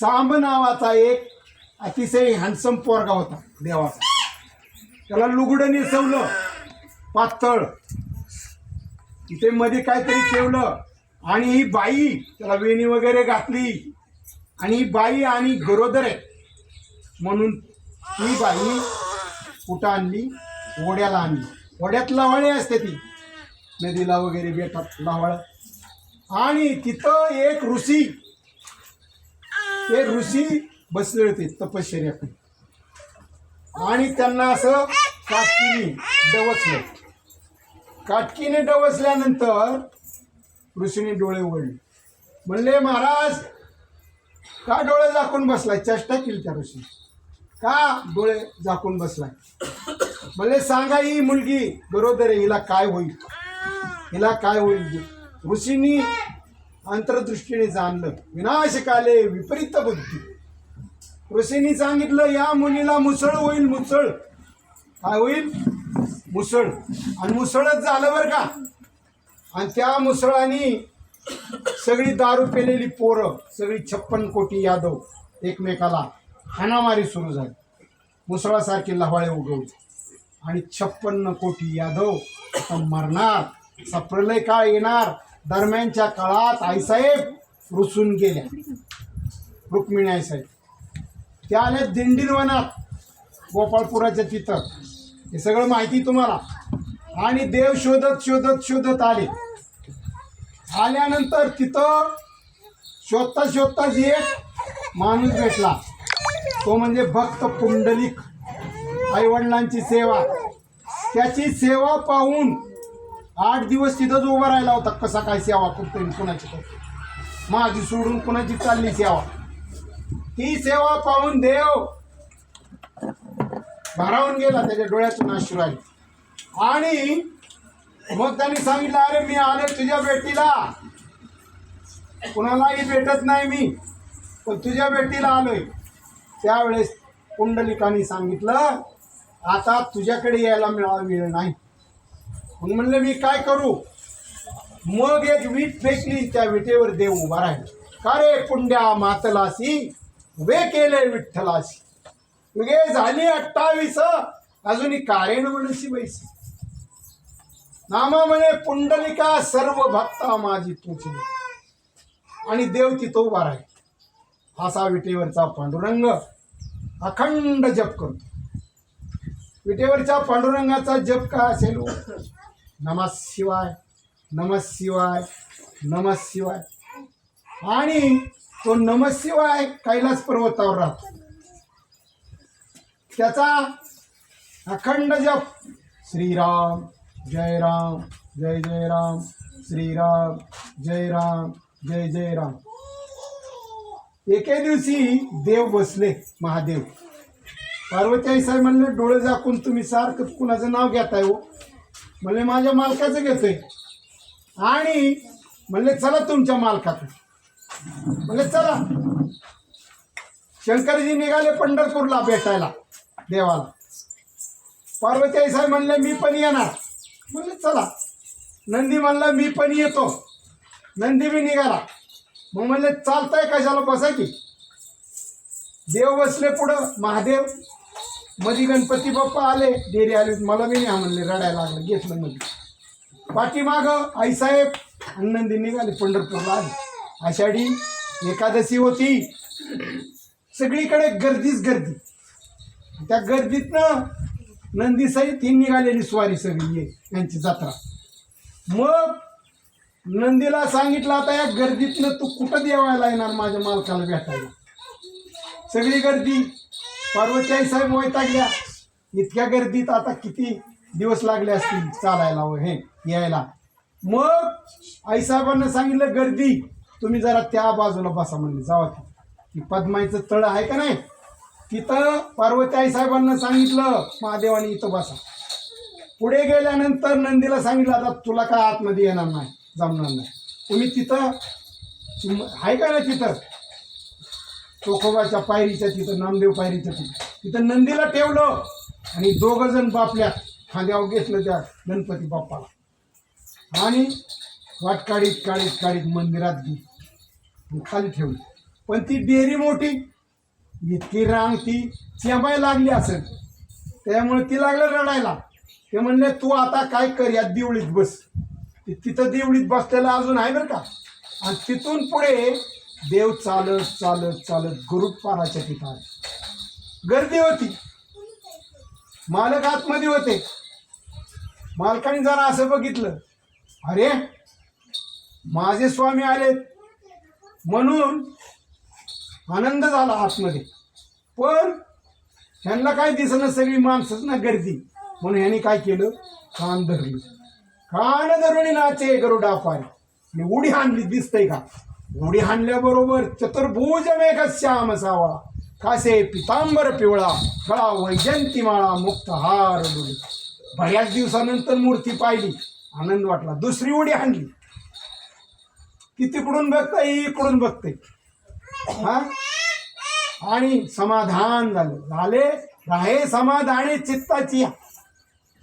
सांब नावाचा एक अतिशय हॅन्सम पोरगा होता देवाचा. त्याला लुगडं नेसवलं पातळ. इथे मध्ये काहीतरी ठेवलं आणि ही बाई त्याला वेणी वगैरे घातली. आणि ही बाई आणि गरोदर आहे म्हणून ही बाई कुठं आणली? ओढ्याला आणली. ओढ्यात लवाळे असते ती. नदीला वगैरे बेटात लवाळ आणि तिथं एक ऋषी ते ऋषी बसले होते तपश्चर्या आणि त्यांना असं काटकीने डवसलं. काटकीने डवसल्यानंतर ऋषीने डोळे उघडले. म्हणले महाराज का डोळे झाकून बसलाय? चेष्टा केली त्या ऋषी का डोळे झाकून बसलाय? म्हणले सांगा ही मुलगी बरोबर आहे हिला काय होईल? हिला काय होईल? ऋषींनी अंतरदृष्टीने जाणलं. विनाशकाले विपरीत बुद्धी. ऋषींनी सांगितलं या मुलीला मुसळ होईल मुसळ. काय होईल? मुसळ. आणि मुसळच झालं बरं का? आणि त्या मुसळाने सगळी दारू पेलेली पोरं सगळी छप्पन कोटी यादव एकमेकाला हाणामारी सुरू झाली. मुसळासारखे लवाळे उगवले. आणि छप्पन्न कोटी यादव मरणार. असा प्रलय काळ येणार. दरम्यानच्या काळात आईसाहेब रुसून गेल्या. रुक्मिणी आईसाहेब त्या आल्या दिंडीरवनात गोपाळपुराच्या तिथं. हे सगळं माहिती तुम्हाला. आणि देव शोधत शोधत शोधत आले. आल्यानंतर तिथं शोधता शोधता जे एक माणूस भेटला. तो म्हणजे भक्त पुंडलिक आईवडिलांची सेवा. त्याची सेवा पाहून आठ दिवस तिथंच उभा राहिला होता कसा काय सेवा करतोय कुणाची करतोय? माझी सोडून कुणाची चालली सेवा? ती सेवा पाहून देव भारावून गेला त्याच्या डोळ्यातून अश्रू आले. आणि मग त्यांनी सांगितलं अरे मी आले तुझ्या बेटीला कुणालाही भेटत नाही मी पण तुझ्या भेटीला आलोय. त्यावेळेस पुंडलिकाने सांगितलं आता तुझ्याकडे यायला मिळावा वेळ नाही. म्हणलं मी काय करू? मग एक वीट फेकली त्या विटेवर देव उभा राहिला. का रे पुंड्या मातलासी उभे केले विठ्ठलासी तुगे झाली अठ्ठावीस अजूनही कारेण म्हणशी बैसी. नामा म्हणे पुंडलिका सर्व भक्ता माझी तुझी आणि देव तिथं उभा राहील. असा विटेवरचा पांडुरंग अखंड जप करतो. विटेवरच्या पांडुरंगाचा जप काय असेल हो? नमः शिवाय नमः शिवाय नमः शिवाय. आणि तो नमः शिवाय कैलास पर्वतावर राहतो. त्याचा अखंड जप श्रीराम जय राम जय जय राम श्रीराम जय राम जय जय राम. एके दिवशी देव बसले महादेव. पार्वती आई साहेब म्हणले डोळे झाकून तुम्ही सारखं कुणाचं नाव घेताय हो? म्हणले माझ्या मालकाचं घेतोय आणि म्हणले चला तुमच्या मालकाचं. म्हणले चला. शंकरजी निघाले पंढरपूरला भेटायला देवाला. पार्वती आई साहेब म्हणले मी पण येणार. म्हणले चला. नंदी म्हणला मी पण येतो. नंदी बी निघाला. मग म्हणले चालतंय कशाला बसा की देव बसले पुढं महादेव. मधी गणपती बाप्पा आले डेरी आले मला मी नाही म्हणले रडायला लागलं घेतलं मध्ये पाठीमाग आईसाहेब आणि नंदी निघाले पंढरपूरला आले. आषाढी एकादशी होती. सगळीकडे गर्दीच गर्दी. त्या गर्दीतनं नंदीसहित ही निघालेली स्वारी सगळी यांची जत्रा. मग नंदीला सांगितलं आता या गर्दीतनं तू कुठं देवायला येणार माझ्या मालकाला भेटायला? सगळी गर्दी. पार्वती आई साहेब वैतागल्या इतक्या गर्दीत आता किती दिवस लागले असतील चालायला हे यायला. मग आईसाहेबांना सांगितलं गर्दी तुम्ही जरा त्या बाजूला बसा म्हणले. जावा ती पद्माईचं तळ आहे का नाही? तिथं पार्वती आई साहेबांना सांगितलं महादेवाने इथं बसा. पुढे गेल्यानंतर नंदीला सांगितलं आता तुला काय आतमध्ये येणार नाही जमणार नाही. तुम्ही तिथं आहे का ना तिथं? चोखोबाच्या पायरीच्या तिथं नामदेव पायरीच्या तिथं. तिथं नंदीला ठेवलं आणि दोघं जण बापल्या खांद्यावर घेतलं त्या गणपती बाप्पाला. आणि वाट काढीत काढीत काढीत मंदिरात गेली. खाली ठेवली. पण ती डेअरी मोठी इतकी रांग ती चेंबाय लागली असेल. त्यामुळे ती लागलं रडायला. ते म्हणले तू आता काय कर या दिवळीत बस. तिथं दिवळीत बसलेला अजून आहे बरं का? आणि तिथून पुढे देव चालत चालत चालत गरुड ठिकाणी गर्दी होती. मालक आतमध्ये होते. मालकाने जरा असं बघितलं. अरे माझे स्वामी आलेत. म्हणून आनंद झाला आतमध्ये. पण ह्यांना काय दिसणं सगळी माणसंच ना गर्दी. म्हणून ह्यांनी काय केलं? कान धरली. कान धरून नाचे गरुडा पाय आणि उडी आणली दिसतंय का? उडी हाणल्याबरोबर चतुर्भुज मेघ श्याम सावळा. कासे पितांबर पिवळा गळा वैजंती माळा मुक्त हार डोळे बऱ्याच दिवसानंतर मूर्ती पाहिली. आनंद वाटला. दुसरी उडी हाणली. ती तिकडून बघताय इकडून बघते. हा? आणि समाधान झालं. झाले? राहे समाधाने चित्ताची.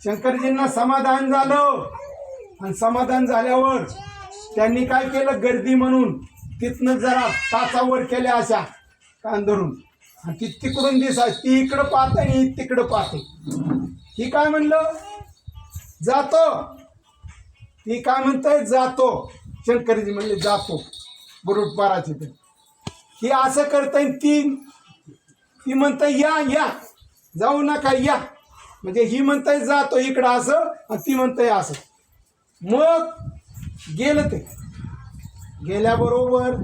शंकरजींना समाधान झालं. आणि समाधान झाल्यावर त्यांनी काय केलं? गर्दी म्हणून तिथनं जरा तासावर केल्या अशा कान धरून आणि ती तिकडून दिसाय ती इकडं पाहते आणि ही तिकडं पाहते. ही काय म्हणलं? जातो. ती काय म्हणताय? जातो. शंकरजी म्हणले जातो. बुरुट पाराचे ते. ही असं करताय ती ती म्हणताय या या. जाऊ नका या. म्हणजे ही म्हणताय जातो इकडं असं आणि ती म्हणताय असं. मग गेलं ते. गेल्याबरोबर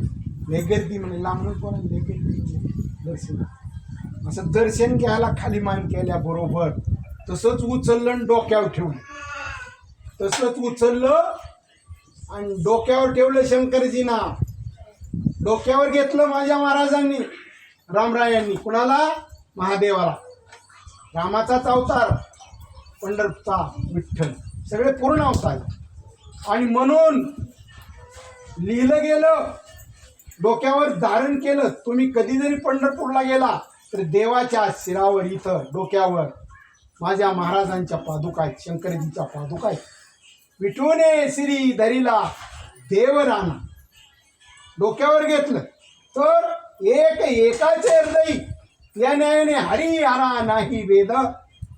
लय म्हणे लांबून पण लय गर्दी म्हणे दर्शन असं दर्शन घ्यायला खाली मान केल्याबरोबर तसंच उचललं आणि डोक्यावर ठेवलं. तसंच उचललं आणि डोक्यावर ठेवलं शंकरजीना डोक्यावर घेतलं माझ्या महाराजांनी रामरायांनी. कुणाला? महादेवाला. रामाचाच अवतार पंढरचा विठ्ठल. सगळे पूर्ण अवतार. आणि म्हणून लिहिलं गेलं डोक्यावर धारण केलं तुम्ही कधी जरी पंढरपूरला गेला तर देवाच्या शिरावर इथं डोक्यावर माझ्या महाराजांच्या पादुका आहेत शंकरजीच्या पादुका आहेत. विठूने श्री धरीला देवराना डोक्यावर घेतलं तर एक एकाचे हृदय या न्यायाने हरी आरा नाही वेद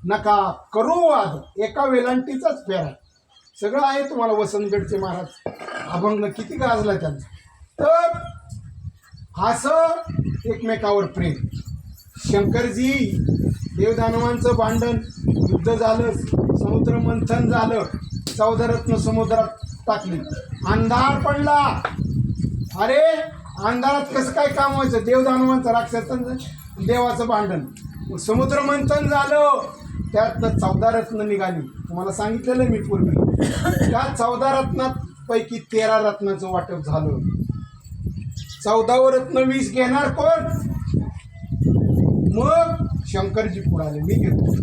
नका करू वाद. एका वेलांटीचाच फेरा सगळं आहे तुम्हाला वसंतगडचे महाराज. अभंग किती गाजला त्यांचा तर असं एकमेकावर प्रेम. शंकरजी देवदानवांचं भांडण युद्ध झालं समुद्र मंथन झालं चौदरत्न समुद्रात टाकली. अंधार पडला. अरे अंधारात कसं काय काम व्हायचं? देवदानवांचं राक्षसांचं देवाचं भांडण. समुद्र मंथन झालं. त्यातनं चौदा रत्न निघाली. तुम्हाला सांगितलेलं मी पूर्वी त्या चौदा रत्नात पैकी तेरा रत्नाचं वाटप झालं. चौदावं रत्न वीस घेणार कोण? मग शंकरजी पुढाले. मी घेतो.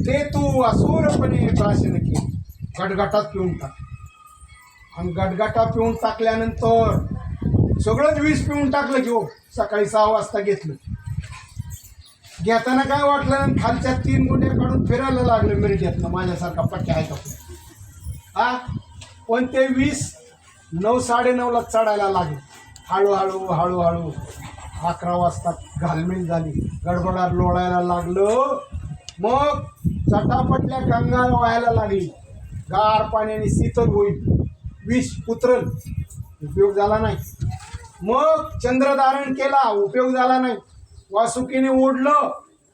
ते तू असूरपणे प्राशन केली. गटगटात पिऊन टाक. आणि गटगटा पिऊन टाकल्यानंतर सगळंच वीस पिऊन टाकलं की हो सकाळी सहा वाजता घेतलं. घेताना काय वाटलं? खालच्या तीन गुंड्या काढून फिरायला लागलं. मिरजेतनं. माझ्यासारखा पट्ट्या आहे का? पण ते वीस नऊ साडेनऊला चढायला लागले. हळूहळू हळूहळू अकरा वाजता घालमेल झाली. गडबडात लोळायला लागलं. मग चटापटल्या गंगा व्हायला लागली. गार पाण्याने शीतल होईल. विष उतरल. उपयोग झाला नाही. मग चंद्रधारण केला. उपयोग झाला नाही. वासुकीने ओढलं.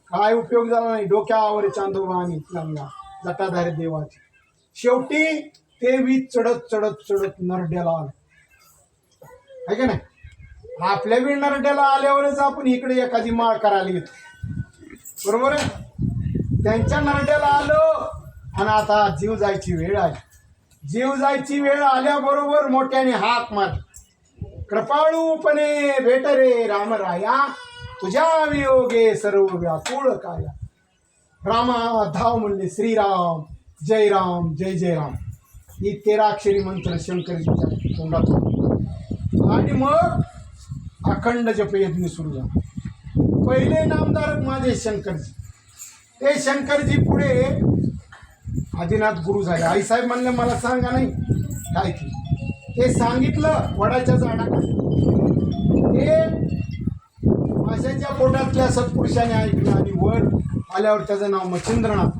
काय उपयोग झाला नाही. डोक्यावर चांदोबानी गंगा. जटाधारी देवाची. शेवटी ते वीज चढत चढत चढत नरड्याला आलं. आहे का नाही? आपल्या बी नरड्याला आल्यावरच आपण इकडे एखादी माळ करायला येतो बरोबर आहे? त्यांच्या नरड्याला आलो आणि आता जीव जायची वेळ आली. जीव जायची वेळ आल्याबरोबर मोठ्याने हाक मार कृपाळूपणे भेट रे रामराया तुझ्या वियोगे सर्व व्याकुळ काया. रामा धाव म्हणले श्रीराम जय राम जय जय राम. ही तेरा अक्षरी मंत्र शंकरजीच्या तोंडात आणि मग अखंड जपयज्ञ सुरू झाला. पहिले नामदार माझे शंकरजी. ते शंकरजी पुढे आदिनाथ गुरु झाले. आईसाहेब म्हणलं मला सांगा नाही काय की ते सांगितलं वडाच्या झाडाखाली. ते पोटातल्या सत्पुरुषाने ऐकलं आणि वर आल्यावर त्याचं नाव मच्छिंद्रनाथ.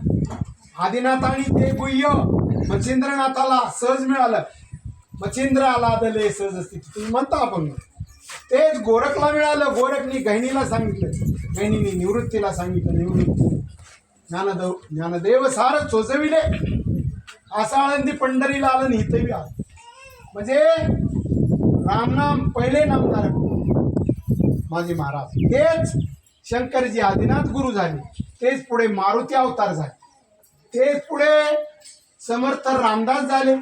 आदिनाथ आणि ते गुह्य मच्छिंद्रनाथाला सहज मिळालं. मच्छिंद्र आला दले सहज असते. तुम्ही म्हणता आपण. तेच गोरखला मिळालं गोरखनी गहिणीला सांगितलं. गहिणीने निवृत्तीला सांगितलं निवृत्ती. ज्ञानदेव ज्ञानदेव सार चोचविले. असा आळंदी पंढरीला आलं. आणि आलं म्हणजे रामनाम पहिले नामदार माझे महाराज. तेच शंकरजी आदिनाथ गुरु झाले. तेच पुढे मारुती अवतार झाले. तेच पुढे समर्थ रामदास झाले.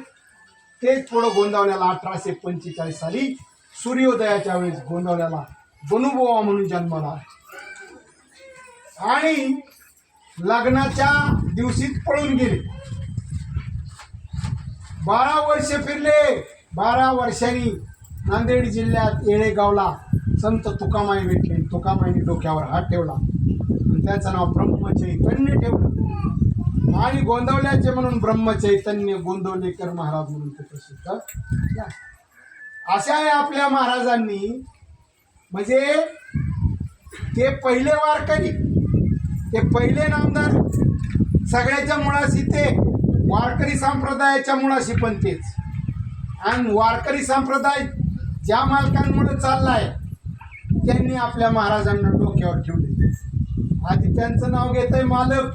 तेच थोडं गोंदावल्याला अठराशे पंचेचाळीस साली सूर्योदयाच्या वेळेस गोंदावल्याला बनुबोवा म्हणून जन्माला आणि लग्नाच्या दिवशीच पळून गेले. बारा वर्ष फिरले. बारा वर्षांनी नांदेड जिल्ह्यात येळेगावला संत तुकामाई भेटले. तुकामाईने डोक्यावर हात ठेवला. त्याचं नाव ब्रह्मचैतन्य ठेवलं. आणि गोंदवल्याचे म्हणून ब्रह्मचैतन्य गोंदवलेकर महाराज म्हणून ते प्रसिद्ध. अशा आहे आपल्या महाराजांनी म्हणजे ते पहिले वारकरी ते पहिले नामदार सगळ्याच्या मुळाशी ते वारकरी संप्रदायाच्या मुळाशी पण तेच. आणि वारकरी संप्रदाय ज्या मालकांमुळे चाललाय त्यांनी आपल्या महाराजांना डोक्यावर ठेवले आधी त्यांचं नाव घेतंय मालक.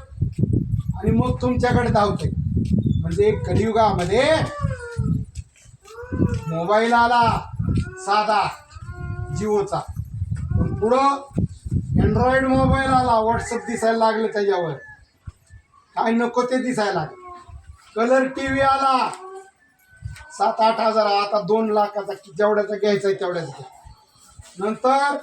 आणि मग तुमच्याकडे धावते म्हणजे कलियुगामध्ये मोबाईल आला साधा जिओचा. पण पुढं अँड्रॉइड मोबाईल आला व्हॉट्सअप दिसायला लागले त्याच्यावर. काय नको ते दिसायला लागले. कलर टी व्ही आला सात आठ हजार आता दोन लाखाचा जेवढ्याचा घ्यायचा आहे तेवढ्याचा नंतर